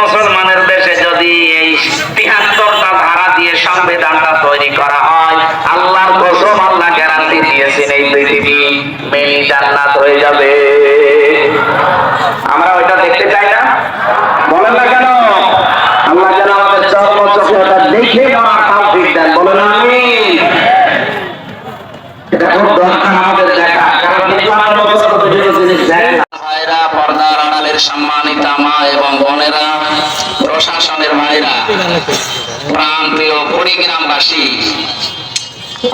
মুসলমানের দেশে যদি এই তিহাত্তরটা ধারা দিয়ে সংবিধানটা তৈরি করা হয়, আল্লাহর কসম, আল্লাহ গ্যারান্টি দিয়েছেন এই পৃথিবী মেনি জান্নাত হয়ে যাবে। আমরা ওইটা দেখতে চাই না? বলেন না কেন? আল্লাহ যেন আমাদের চর্ম চোখে ওটা দেখে দেওয়ার তৌফিক দেন। বলেন আমি এটা খুব দরকার আমাদের দেখা। কারণ ইসলামের মতো কত জিনিস দেখে ভাইরা, পর্দার আড়ালের সম্মানিতা মা এবং বোনেরা প্রশাসনের ভাইরা প্রাণ প্রিয় কুড়িগ্রামবাসী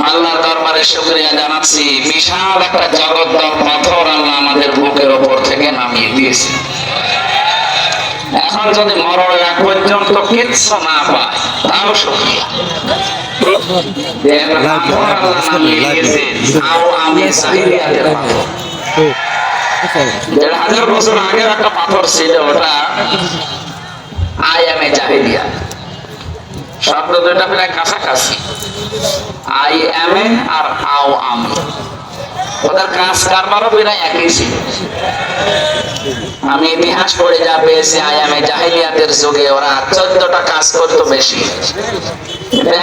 আল্লাহর দরবারে শুকরিয়া জানাচ্ছি বিশাল একটা জগদ্দল পাথর আল্লাহ আমাদের বুকের ওপর থেকে নামিয়ে দিয়েছে এখন যদি মরণের আগ পর্যন্ত কিচ্ছু না পায় তাও শুকরিয়া আল্লাহ। দেড় হাজার বছর আগের একটা পাথর ছিল ওটা আই এম এ জাহিলিয়া। শব্দ ওদের কাজ কারবারও প্রায় একই ছিল। আমি ইতিহাস পড়ে যা পেয়েছি আই এম এ জাহেলিয়াতের যুগে। ওরা চোদ্দটা কাজ করতো বেশি।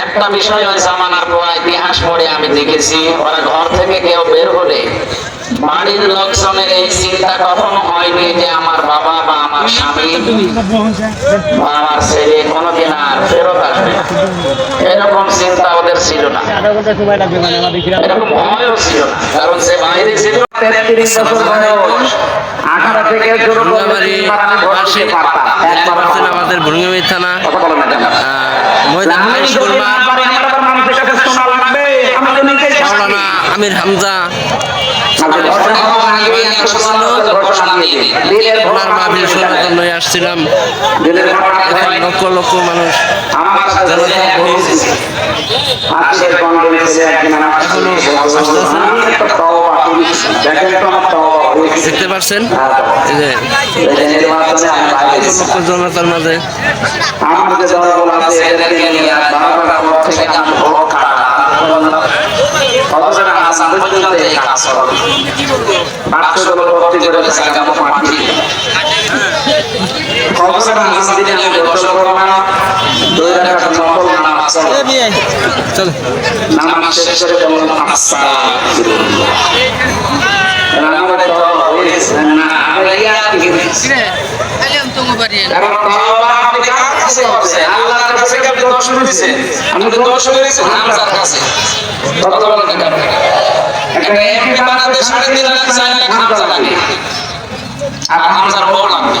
একটা বিষয় ওই জামানার পর ইতিহাস পড়ে আমি দেখেছি ওরা ঘর থেকে কেউ বের হলে বাড়ির লোকজনের এই চিন্তা কখনো হয়নি যে আমার বাবা বা আমার স্বামী বা আমার ছেলে কোনোদিন আর ফেরত আসবে। এরকম চিন্তা ওদের ছিল না। এরকম ভয়ও ছিল না কারণ সে বাইরে ছিল। তেত্রিশ বছর বয়স আঠারো থেকে শুরু করে। আমাদের ভুঙ্গামারি থানা? ময়দান মাওলানা আমির হামজা। মাহফিল শোনার জন্য আসছিলাম এখানে লক্ষ লক্ষ মানুষ হয়েছে। দেখতে পাচ্ছেন এই যে লক্ষ জনতার মাঝে নিয়ে। পাঁচশো দল ভর্তি করে মতো মাটি। অথচ আমি গোসল করব না, নামাজ নামাজ লাগে। আর হামজার বউ লাগবে।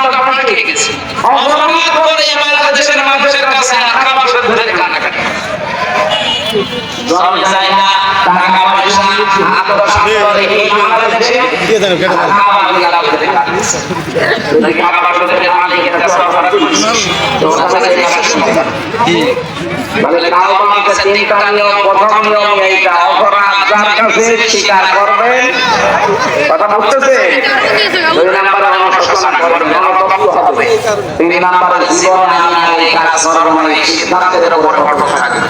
পাল্টে গেছি অপরাধ করে বাংলাদেশের মানুষের কাছে টাকা পয়সা ধরে কান্নাকাটি। জমি জায়গা, টাকা পয়সা, আদর্শ করে এই বাংলাদেশে খাওয়া লিগা ধরে কাটছে। যদি টাকা মালিকের কাছে অপরাধ করছে, তো ওটা ছেড়ে দিয়ে আসছে না। বলে কাউ আমাকে তিনটা নিয়ম, প্রথম নিয়ম এইটা, অপরাধ যার কাছে স্বীকার করবে, কথা বুঝতেছে? দুই নাম্বারে অনুশোচনা করবে, অনুতপ্ত হবে। তিন নাম্বারে জীবনে আপনার এই কাজ করবেন, সিদ্ধান্তের উপরে অটল থাকবে।